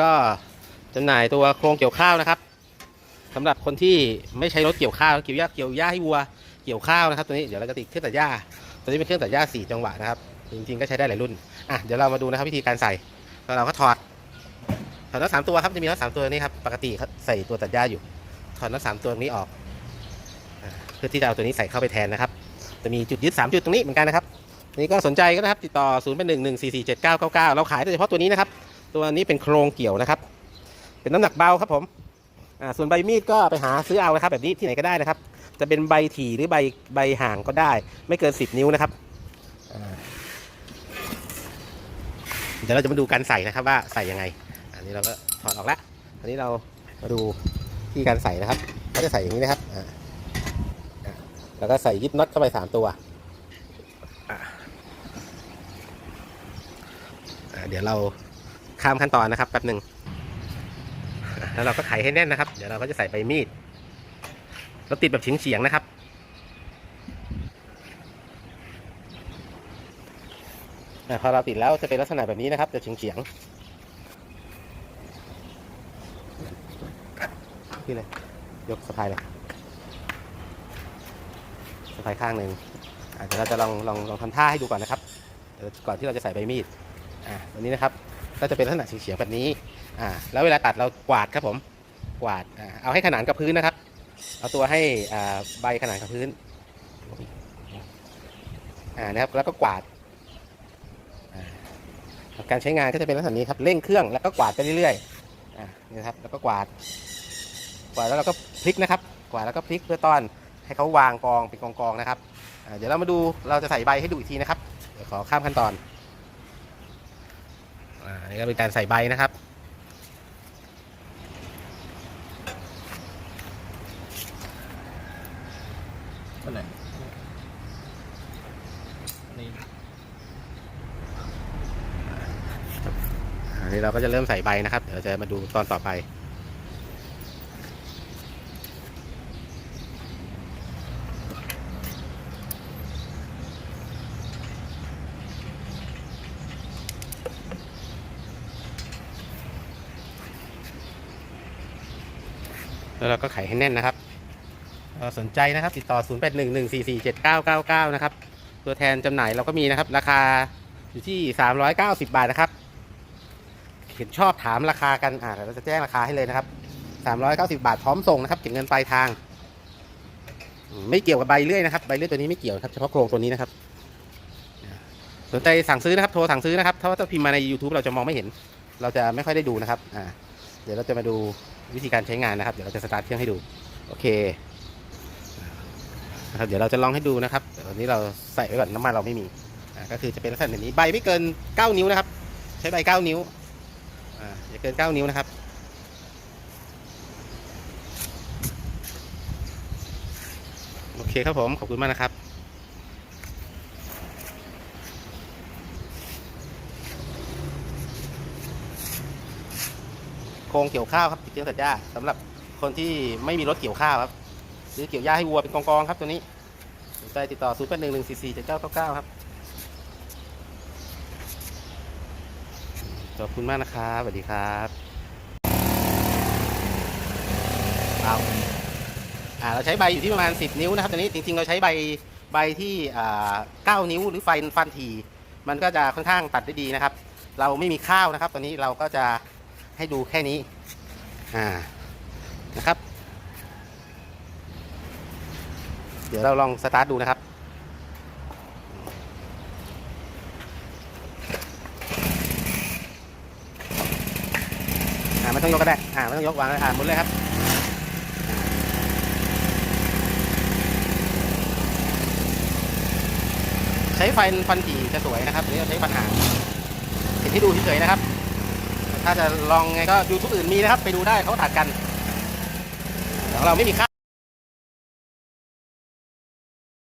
ก็จำหน่ายตัวโครงเกี่ยวข้าวนะครับสำหรับคนที่ไม่ใช้รถเกี่ยวข้าวเกี่ยวหญ้าเกี่ยวหญ้าให้วัวเกี่ยวข้าวนะครับตัวนี้เดี๋ยวเราจะติดเครื่องตัดหญ้าตัวนี้เป็นเครื่องตัดหญ้าสี่จังหวะนะครับจริงๆก็ใช้ได้หลายรุ่นอะเดี๋ยวเรามาดูนะครับวิธีการใส่แล้วเราก็ถอดถอดน็อตสามตัวครับจะมีน็อตสามตัวนี้ครับปกติใส่ตัวตัดหญ้าอยู่ ถอดน็อตสามตัวนี้ออกเพื่อที่จะเอาตัวนี้ใส่เข้าไปแทนนะครับ จะมีจุดยึดสามจุดตรงนี้เหมือนกันนะครับนี่ก็สนใจก็นะครับติดต่อ0 8 1 1 4 4 7 9 9 9เราขายโดยเฉพาะตัวนี้นะครับ ตัวนี้เป็นโครงเกี่ยวนะครับ เป็นน้ำหนักเบาครับผมอ่าส่วนใบมีดก็ไปหาซื้อเอานะครับ แบบนี้ที่ไหนก็ได้นะครับ จะเป็นใบถี่หรือใบใบห่างก็ได้ ไม่เกิน10นิ้วนะครับเดี๋ยวเราจะมาดูการใส่นะครับว่าใส่ยังไง อันนี้เราก็ถอดออกแล้วอันนี้เรามาดูที่การใส่นะครับเขาจะใส่อย่างนี้นะครับแล้วก็ใส่ยึดน็อตเข้าไปสามตัวเดี๋ยวเรา ข้ามขั้นตอนนะครับแป๊บหนึ่งแล้วเราก็ไขให้แน่นนะครับ เดี๋ยวเราก็จะใส่ใบมีดเราติดแบบเฉียงๆนะครับพอเราติดแล้วจะเป็นลักษณะแบบนี้นะครับจะเฉียงๆนี่เลยยกสะพายเลยสะพายข้างหนึ่งเดี๋ยวเราจะลองลองลองทำท่าให้ดูก่อนนะครับก่อนที่เราจะใส่ใบมีดอะตัวนี้นะครับ ก็จะเป็นลักษณะเฉียงๆแบบนี้อ่าแล้วเวลาตัดเรากวาดครับผมกวาดอ่าเอาให้ขนานกับพื้นนะครับ เอาตัวให้อ่าใบขนานกับพื้นอ่านะครับแล้วก็กวาดาการใช้งานก็จะเป็นลักษณะนี้ครับเร่งเครื่องแล้วก็กวาดไปเรื่อยๆอ่านี่นะครับแล้วก็กวาด กวาดแล้วเราก็พลิกนะครับ กวาดแล้วก็พลิกเพื่อต้อนให้เขาวางกองเป็นกองๆนะครับเดี๋ยวเรามาดูเราจะใส่ใบให้ดูอีกทีนะครับเดี๋ยวขอข้ามขั้นตอน อ่านี่ก็เป็นการใส่ใบนะครับ อันไหนนี่อันนี้เราก็จะเริ่มใส่ใบนะครับ เดี๋ยวเราจะมาดูตอนต่อไป แล้วเราก็ไขให้แน่นนะครับสนใจนะครับติดต่อ 0 8 1 1 4 4 7 9 9 9 นะครับ ตัวแทนจำหน่ายเราก็มีนะครับ ราคาอยู่ที่ 390 บาทนะครับ เห็นชอบถามราคากันอ่าเราจะแจ้งราคาให้เลยนะครับ 390 บาทพร้อมส่งนะครับเก็บเงินปลายทาง ไม่เกี่ยวกับใบเลื่อยนะครับใบเลื่อยตัวนี้ไม่เกี่ยวครับเฉพาะโครงตัวนี้นะครับสนใจสั่งซื้อนะครับโทรสั่งซื้อนะครับถ้าว่าถ้าพิมพ์มาใน YouTube เราจะมองไม่เห็น เราจะไม่ค่อยได้ดูนะครับอ่า เดี๋ยวเราจะมาดูวิธีการใช้งานนะครับ เดี๋ยวเราจะสตาร์ทเครื่องให้ดู โอเคนะครับเดี๋ยวเราจะลองให้ดูนะครับแต่ตอนนี้เราใส่ไว้ก่อนน้ำมันเราไม่มีอ่าก็คือจะเป็นลักษณะแบบนี้ใบไม่เกิน 9 นิ้วนะครับ ใช้ใบ 9 นิ้วอ่าอย่าเกิน 9 นิ้วนะครับโอเคครับผม ขอบคุณมากนะครับ โครงเกี่ยวข้าวครับติดเครื่องตัดหญ้าสำหรับคนที่ไม่มีรถเกี่ยวข้าวครับหรือเกี่ยวหญ้าให้วัวเป็นกองๆครับตัวนี้สนใจติดต่อ 0 8 1 1 4 4 7 9 9 9 ครับ ขอบคุณมากนะครับสวัสดีครับเอาอ่าเราใช้ใบอยู่ที่ประมาณ 10 นิ้วนะครับตัวนี้จริงๆเราใช้ใบใบที่อ่า9นิ้วหรือไฟฟันทีมันก็จะค่อนข้างตัดได้ดีนะครับ เราไม่มีข้าวนะครับ ตอนนี้เราก็จะ ให้ดูแค่นี้อ่านะครับ เดี๋ยวเราลองสตาร์ทดูนะครับอ่าไม่ต้องยกก็ได้อ่าไม่ต้องยกวางเลยอ่าหมุนเลยครับใช้ไฟฟันถี่จะสวยนะครับนี่เราใช้ฟันหางเห็นที่ดูเฉยๆนะครับ ถ้าจะลองไงก็ยูทูบอื่นมีนะครับ ไปดูได้เขาถัดกันของเราไม่มีค่า